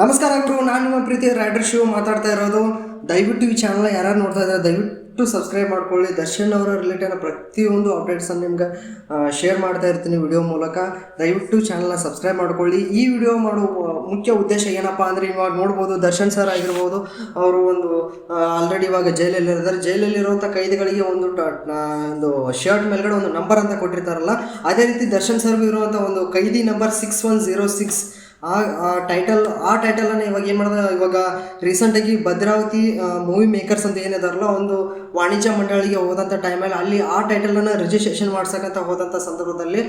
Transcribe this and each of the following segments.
ನಮಸ್ಕಾರ ಗುರು, ನಾನು ನಿಮ್ಮ ಪ್ರೀತಿಯ ರೈಡರ್ ಶಿವ ಮಾತಾಡ್ತಾ ಇರೋದು. ದಯವಿಟ್ಟು ಈ ಚಾನಲ್ ಯಾರು ನೋಡ್ತಾ ಇದ್ದಾರೆ, ದಯವಿಟ್ಟು ಸಬ್ಸ್ಕ್ರೈಬ್ ಮಾಡ್ಕೊಳ್ಳಿ. ದರ್ಶನ್ ಅವರ ರಿಲೇಟೆಡ್ ಪ್ರತಿಯೊಂದು ಅಪ್ಡೇಟ್ಸನ್ನು ನಿಮ್ಗೆ ಶೇರ್ ಮಾಡ್ತಾ ಇರ್ತೀನಿ ವಿಡಿಯೋ ಮೂಲಕ. ದಯವಿಟ್ಟು ಚಾನಲ್ನ ಸಬ್ಸ್ಕ್ರೈಬ್ ಮಾಡ್ಕೊಳ್ಳಿ. ಈ ವಿಡಿಯೋ ಮಾಡುವ ಮುಖ್ಯ ಉದ್ದೇಶ ಏನಪ್ಪ ಅಂದರೆ ಇವಾಗ ನೋಡ್ಬೋದು, ದರ್ಶನ್ ಸರ್ ಆಗಿರ್ಬೋದು, ಅವರು ಒಂದು ಆಲ್ರೆಡಿ ಇವಾಗ ಜೈಲಲ್ಲಿ ಇರ್ತಾರೆ ಜೈಲಲ್ಲಿರುವಂಥ ಕೈದಿಗಳಿಗೆ ಒಂದು ಒಂದು ಶರ್ಟ್ ಮೇಲ್ಗಡೆ ಒಂದು ನಂಬರ್ ಅಂತ ಕೊಟ್ಟಿರ್ತಾರಲ್ಲ, ಅದೇ ರೀತಿ ದರ್ಶನ್ ಸರ್ಗೂ ಇರುವಂಥ ಒಂದು ಕೈದಿ number six one zero six ಆ ಟೈಟಲ್ ಆ ಟೈಟಲನ್ನು ಇವಾಗ ಏನು ಮಾಡಿದ, ಇವಾಗ ರೀಸೆಂಟಾಗಿ ಭದ್ರಾವತಿ ಮೂವಿ ಮೇಕರ್ಸ್ ಅಂತ ಏನಿದಾರಲ್ಲ ಒಂದು ವಾಣಿಜ್ಯ ಮಂಡಳಿಗೆ ಹೋದಂಥ ಟೈಮಲ್ಲಿ ಅಲ್ಲಿ ಆ ಟೈಟಲನ್ನು ರಿಜಿಸ್ಟ್ರೇಷನ್ ಮಾಡ್ಸಕ್ಕಂತ ಹೋದಂಥ ಸಂದರ್ಭದಲ್ಲಿ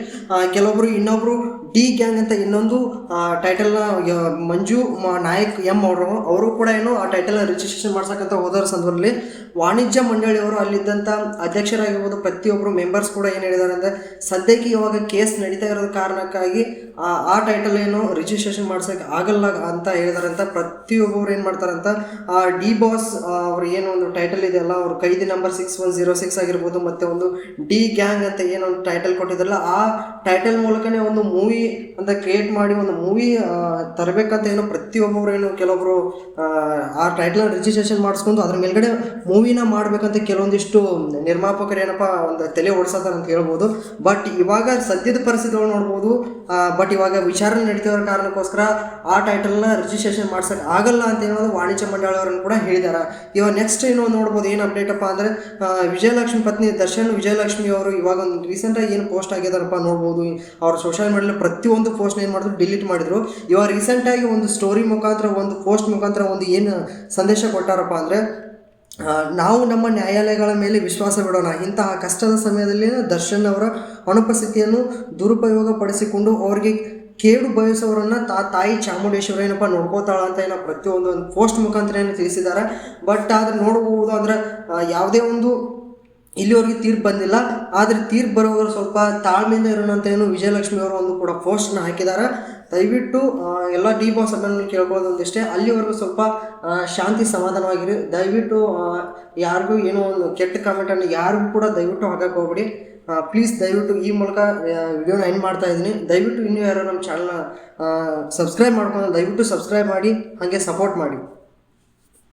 ಕೆಲವೊಬ್ಬರು ಇನ್ನೊಬ್ಬರು ಡಿ ಗ್ಯಾಂಗ್ ಅಂತ ಇನ್ನೊಂದು ಟೈಟಲ್ನ ಮಂಜು ನಾಯಕ್ ಎಂ ಅವರು ಅವರು ಕೂಡ ಏನು ಆ ಟೈಟಲ್ನ ರಿಜಿಸ್ಟ್ರೇಷನ್ ಮಾಡ್ಸಕ್ಕಂತ ಹೋದರ ಸಂದರ್ಭದಲ್ಲಿ ವಾಣಿಜ್ಯ ಮಂಡಳಿಯವರು ಅಲ್ಲಿದ್ದಂಥ ಅಧ್ಯಕ್ಷರಾಗಿರ್ಬೋದು ಪ್ರತಿಯೊಬ್ಬರು ಮೆಂಬರ್ಸ್ ಕೂಡ ಏನು ಹೇಳಿದ್ದಾರೆ ಅಂದರೆ ಸದ್ಯಕ್ಕೆ ಇವಾಗ ಕೇಸ್ ನಡೀತಾ ಇರೋದ ಕಾರಣಕ್ಕಾಗಿ ಆ ಟೈಟಲ್ ಏನು ರಿಜಿಸ್ಟ್ರೇಷನ್ ಮಾಡ್ಸೋಕೆ ಆಗಲ್ಲ ಅಂತ ಹೇಳಿದಾರಂತ ಪ್ರತಿಯೊಬ್ಬರು ಏನು ಮಾಡ್ತಾರಂತ, ಆ ಡಿ ಬಾಸ್ ಅವ್ರು ಏನು ಒಂದು ಟೈಟಲ್ ಇದೆಯಲ್ಲ ಅವ್ರ ಕೈದಿ number six one zero six ಆಗಿರ್ಬೋದು ಮತ್ತು ಒಂದು ಡಿ ಗ್ಯಾಂಗ್ ಅಂತ ಏನು ಟೈಟಲ್ ಕೊಟ್ಟಿದ್ರಲ್ಲ ಆ ಟೈಟಲ್ ಮೂಲಕನೇ ಒಂದು ಮೂವಿ ಅಂತ ಕ್ರಿಯೇಟ್ ಮಾಡಿ ಒಂದು ಮೂವಿ ತರಬೇಕಂತ ಏನೋ ಪ್ರತಿಯೊಬ್ಬರು ಏನು ಕೆಲವೊಬ್ಬರು ಆ, ಟೈಟಲ್ನ ಟೈಟಲ್ ರಿಜಿಸ್ಟ್ರೇಷನ್ ಮಾಡಿಸ್ಕೊಂಡು ಅದ್ರ ಮೇಲ್ಗಡೆ ಮೂವಿನ ಮಾಡಬೇಕಂತ ಕೆಲವೊಂದಿಷ್ಟು ನಿರ್ಮಾಪಕರು ಏನಪ್ಪ ಒಂದು ತಲೆ ಓಡಿಸೋದಾರ ಅಂತ ಹೇಳ್ಬೋದು. ಬಟ್ ಇವಾಗ ಸದ್ಯದ ಪರಿಸ್ಥಿತಿಗಳು ನೋಡ್ಬೋದು ಬಟ್ ಇವಾಗ ವಿಚಾರಣೆ ನಡೀತಿರೋ ಕಾರಣಕ್ಕೋಸ್ಕರ ಆ ಟೈಟಲ್ನ ರಿಜಿಸ್ಟ್ರೇಷನ್ ಮಾಡ್ಸೋಕ್ಕೆ ಆಗಲ್ಲ ಅಂತ ಏನೋ ವಾಣಿಜ್ಯ ಮಂಡಳಿಯವರನ್ನು ಕೂಡ ಹೇಳಿದ್ದಾರೆ ಇವಾಗ ನೆಕ್ಸ್ಟ್ ಏನೋ ನೋಡ್ಬೋದು ಏನು ಅಪ್ಡೇಟ್ ಅಂದರೆ ವಿಜಯಲಕ್ಷ್ಮಿ ಪತ್ನಿ ದರ್ಶನ್ ವಿಜಯಲಕ್ಷ್ಮಿ ಅವರು ಇವಾಗ ಒಂದು ರೀಸೆಂಟಾಗಿ ಏನು ಪೋಸ್ಟ್ ಆಗಿದಾರಪ್ಪ ನೋಡ್ಬೋದು. ಅವ್ರ ಸೋಷಿಯಲ್ ಮೀಡಿಯಲ್ಲಿ ಪ್ರತಿಯೊಂದು ಪೋಸ್ಟ್ನ ಏನು ಮಾಡಿದ್ರು ಡಿಲೀಟ್ ಮಾಡಿದ್ರು. ಇವಾಗ ರೀಸೆಂಟಾಗಿ ಒಂದು ಸ್ಟೋರಿ ಮುಖಾಂತರ, ಒಂದು ಪೋಸ್ಟ್ ಮುಖಾಂತರ ಒಂದು ಏನು ಸಂದೇಶ ಕೊಟ್ಟಾರಪ್ಪ ಅಂದರೆ ನಾವು ನಮ್ಮ ನ್ಯಾಯಾಲಯಗಳ ಮೇಲೆ ವಿಶ್ವಾಸ ಬಿಡೋಣ. ಇಂತಹ ಕಷ್ಟದ ಸಮಯದಲ್ಲಿ ದರ್ಶನ್ ಅವರ ಅನುಪಸ್ಥಿತಿಯನ್ನು ದುರುಪಯೋಗ ಪಡಿಸಿಕೊಂಡು ಅವರಿಗೆ ಕೇಡು ಬಯಸೋರನ್ನ ತಾ, ತಾಯಿ ಚಾಮುಂಡೇಶ್ವರ ಏನಪ್ಪ ನೋಡ್ಕೋತಾಳ ಅಂತ ಏನೋ ಪ್ರತಿಯೊಂದು ಒಂದು ಪೋಸ್ಟ್ ಮುಖಾಂತರ ಏನು ತಿಳಿಸಿದ್ದಾರೆ. ಬಟ್ ಆದ್ರೆ ನೋಡ್ಬೋದು ಅಂದ್ರೆ ಯಾವುದೇ ಒಂದು ಇಲ್ಲಿವರೆಗೆ ತೀರ್ಪು ಬಂದಿಲ್ಲ. ಆದರೆ ತೀರ್ಪು ಬರೋವರು ಸ್ವಲ್ಪ ತಾಳ್ಮೆಯಿಂದ ಇರೋಣಂತ ಏನು ವಿಜಯಲಕ್ಷ್ಮಿ ಅವರು ಒಂದು ಕೂಡ ಪೋಸ್ಟ್ನ ಹಾಕಿದ್ದಾರೆ. ದಯವಿಟ್ಟು ಎಲ್ಲ ಡಿ ಬಾಸ್ ಅನ್ನು ಕೇಳ್ಬೋದು ಒಂದಿಷ್ಟೇ. ಅಲ್ಲಿವರೆಗೂ ಸ್ವಲ್ಪ ಶಾಂತಿ ಸಮಾಧಾನವಾಗಿರಿ. ದಯವಿಟ್ಟು ಯಾರಿಗೂ ಏನೋ ಒಂದು ಕೆಟ್ಟ ಕಾಮೆಂಟನ್ನು ಯಾರಿಗೂ ಕೂಡ ದಯವಿಟ್ಟು ಹಾಕಕ್ಕೆ ಹೋಗ್ಬೇಡಿ. ಪ್ಲೀಸ್ ದಯವಿಟ್ಟು ಈ ಮೂಲಕ ವಿಡಿಯೋನ ಎಂಡ್ ಮಾಡ್ತಾ ಇದ್ದೀನಿ. ದಯವಿಟ್ಟು ಇನ್ನೂ ಯಾರು ನಮ್ಮ ಚಾನಲ್ನ ಸಬ್ಸ್ಕ್ರೈಬ್ ಮಾಡ್ಕೊಂಡು ದಯವಿಟ್ಟು ಸಬ್ಸ್ಕ್ರೈಬ್ ಮಾಡಿ, ಹಾಗೆ ಸಪೋರ್ಟ್ ಮಾಡಿ.